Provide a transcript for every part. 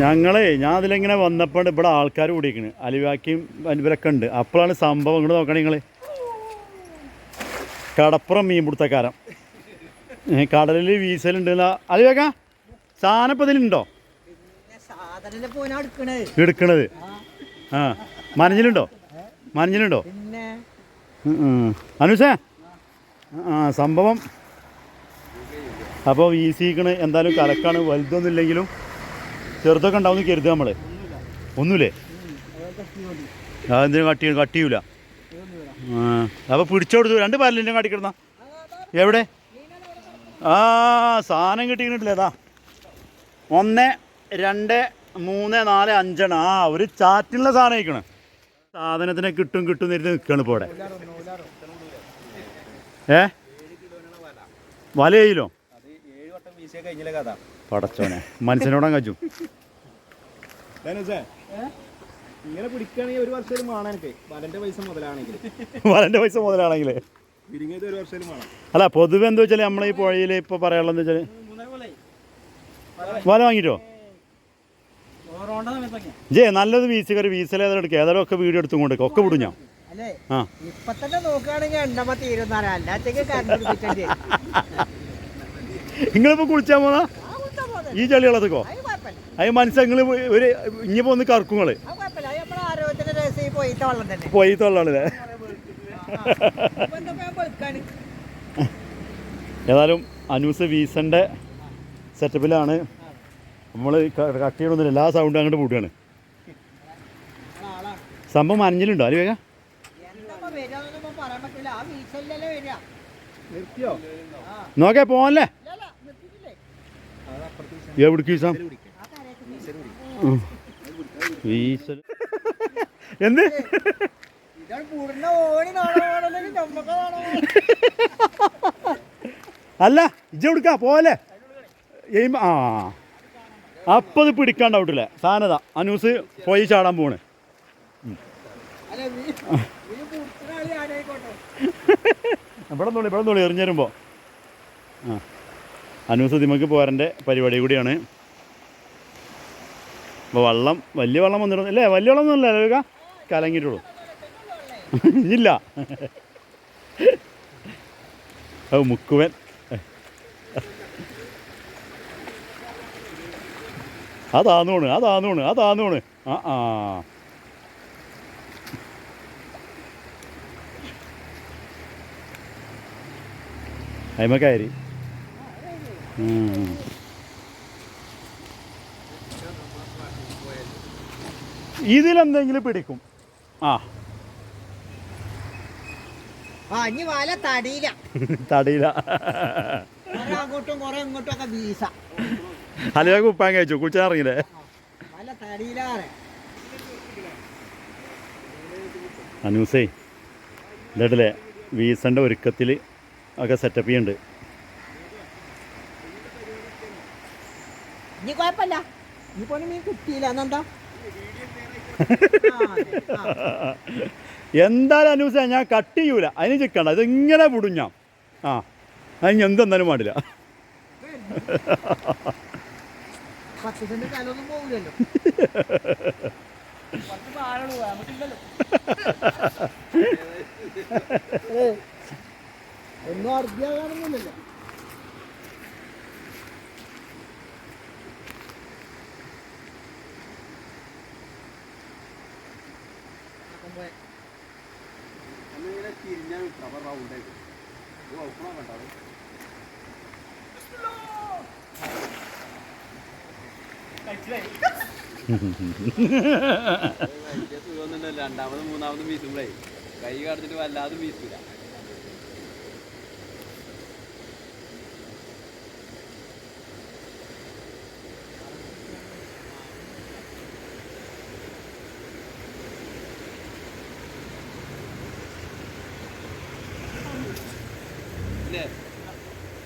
ഞങ്ങളെ ഞാൻ അതിലിങ്ങനെ വന്നപ്പോൾ ഇവിടെ ആൾക്കാർ കൂടിയിരിക്കണ്. അലിവാക്കിയും ഇവരൊക്കെ ഉണ്ട്. അപ്പോഴാണ് സംഭവം ഇങ്ങോട്ട് നോക്കണേ നിങ്ങൾ കടപ്പുറം മീൻ പിടുത്തക്കാരം ഏ, കടലിൽ വീസലുണ്ട് അലിവാക്ക സാധനം ഇപ്പം ഇതിലുണ്ടോ എടുക്കണത്. ആ മനഞ്ഞിലുണ്ടോ മനഞ്ഞിലുണ്ടോ അനുഷേ ആ സംഭവം. അപ്പോൾ വീസിക്കണ് എന്തായാലും കലക്കാണ്. വലുതൊന്നും ഇല്ലെങ്കിലും ചെറുതൊക്കെ ഉണ്ടാവും കരുതുക നമ്മൾ ഒന്നുമില്ലേ? അതെന്തിനും കട്ടി കട്ടിയൂല. അപ്പൊ അപ്പോൾ പിടിച്ചോടുത്തു രണ്ട് പാരലിന്റെ കാട്ടിക്കിടന്ന എവിടെ? ആ സാധനം കിട്ടിയിട്ടില്ല ഏതാ ഒന്ന് രണ്ട് മൂന്ന് നാല് അഞ്ചെണ്ണം. ആ ഒരു ചാറ്റിനുള്ള സാധനം കഴിക്കണം സാധനത്തിനെ കിട്ടും കിട്ടും എന്നിട്ട് നിൽക്കുകയാണ് ഇപ്പോൾ ഇവിടെ. ഏ? വലയിലോ പടച്ചോനെ. മനുഷ്യനോടാൻ കച്ചു ഇങ്ങനെ പിടിക്കുകയാണെങ്കിൽ ഒരു വർഷം വേണം എനിക്ക്. വലന്റെ പൈസ മുതലാണെങ്കിൽ. വലന്റെ പൈസ മുതലാണെങ്കിൽ പിരിങ്ങിയത് ഒരു വർഷം വേണം അല്ല പൊതുവെ എന്താ വെച്ചാൽ നമ്മളെ ഈ പുഴയിൽ ഇപ്പൊ പറയാനുള്ളത് വെച്ചാൽ വല വാങ്ങിട്ടോ? ജേ നല്ലത് വീസ് കയറി വീസിലെ എടുക്കുക ഏതായാലും ഒക്കെ വീഡിയോ എടുത്തും കൊണ്ട് ഒക്കെ വിടും ഞാൻ. ആ. ഇപ്പൊ തന്നെ നോക്കുകയാണെങ്കിൽ നിങ്ങളിപ്പോൾ കുളിച്ചാൽ പോന്നാ? ഈ ചളികളതൊക്കെ അത് കുഴപ്പമില്ല. അത് മനസ്സിൽ ഒരു ഇനിയിപ്പോൾ ഒന്ന് കറക്കുങ്ങൾ പോയിത്ത വെള്ളം പോയി തൊള്ളാണല്ലേ ഇപ്പൊ എന്താ ഞാൻ ഏതായാലും അനൂസ് വീസന്റെ സെറ്റപ്പിലാണ്. നമ്മൾ കട്ട് ചെയ്യണമെന്നില്ല എല്ലാ സൗണ്ടും അങ്ങോട്ട് പൂട്ടുകയാണ്. സംഭവം അനഞ്ഞിലുണ്ടോ? അല്ലേ വേഗം. നോക്കേ വരികയെന്നൊന്നും എവിടേക്ക് ആ എന്ത്? അല്ല ഇജ്ജ എടുക്കാ പോലെ എയിം ആ. അപ്പം ഇത് പിടിക്കാണ്ടാവിട്ടില്ല? സാധനത അനൂസ് പോയി ചാടാൻ പോണ്. ഇവിടെ നോളി ഇവിടെ നോളി എറിഞ്ഞു തരുമ്പോ. ആ. അനൂസ് ദിമക്ക് പോരന്റെ പരിപാടി കൂടിയാണ്. അപ്പോൾ വള്ളം വലിയ വള്ളം വന്നിട്ടുണ്ട് അല്ലേ വലിയ വള്ളം ഒന്നും അല്ലേ കലങ്ങിയിട്ടുള്ളൂ. ഇല്ല. ഓ മുക്കുവൻ. അതാന്നോണ് അതാന്നോണ് അതാന്നോണ് ആ ആ അയിമക്കാരി ഇതിലെന്തെങ്കിലും പിടിക്കും. ആ. ഇനി വല തടിയില്ല തടിയില്ല കുറെ അങ്ങോട്ടും കുറെ ഇങ്ങോട്ടും ഒക്കെ വീസ അലിയ കുപ്പാൻ കഴിച്ചു? കുളിച്ചാൻ ഇറങ്ങില്ലേ വല തടിയിലാറെ അനൂസേ ഇതല്ലേ വീസന്റെ ഒരുക്കത്തിൽ ഒക്കെ സെറ്റപ്പ് ചെയ്യുന്നുണ്ട് ഇനി കുഴപ്പമില്ല. ഇനി പോണി മീൻ കിട്ടിയില്ല. എന്നെന്താ. എന്തായാലും അനൂസ ഞാൻ കട്ട് ചെയ്യൂല. അതിന് ചിക്കണ്ട. ഇത് ഇങ്ങനെ വിടും ഞാൻ. ആ അതിന് എന്തെന്നാലും പാടില്ല ഒന്നും അർജിയാകാനൊന്നുമില്ല തിരിഞ്ഞാൽ റൗണ്ടായിട്ട് കണ്ടത് രണ്ടാമതും മൂന്നാമതും വീശുമ്പോഴേ കൈ കടന്നിട്ട് വല്ലാതെ വീശൂല.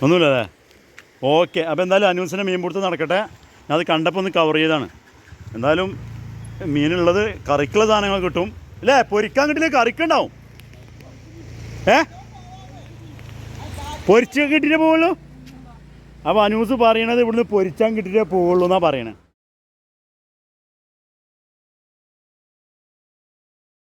ഒന്നുമില്ല അല്ലേ ഓക്കെ. അപ്പോൾ എന്തായാലും അനൂസിന്റെ മീൻ പിടുത്തം നടക്കട്ടെ. ഞാൻ അത് കണ്ടപ്പോൾ ഒന്ന് കവർ ചെയ്താണ് എന്തായാലും മീനുള്ളത് കറിക്കുള്ള സാധനങ്ങൾ കിട്ടും. അല്ലേ പൊരിക്കാൻ കിട്ടില്ല? കറിക്കുണ്ടാവും. ഏ? പൊരിച്ച് കിട്ടിയിട്ടേ പോവുള്ളൂ? അപ്പോൾ അനൂസ് പറയണത് ഇവിടുന്ന് പൊരിച്ചാൻ കിട്ടിയിട്ടേ പോവുള്ളൂ എന്നാണ് പറയണത്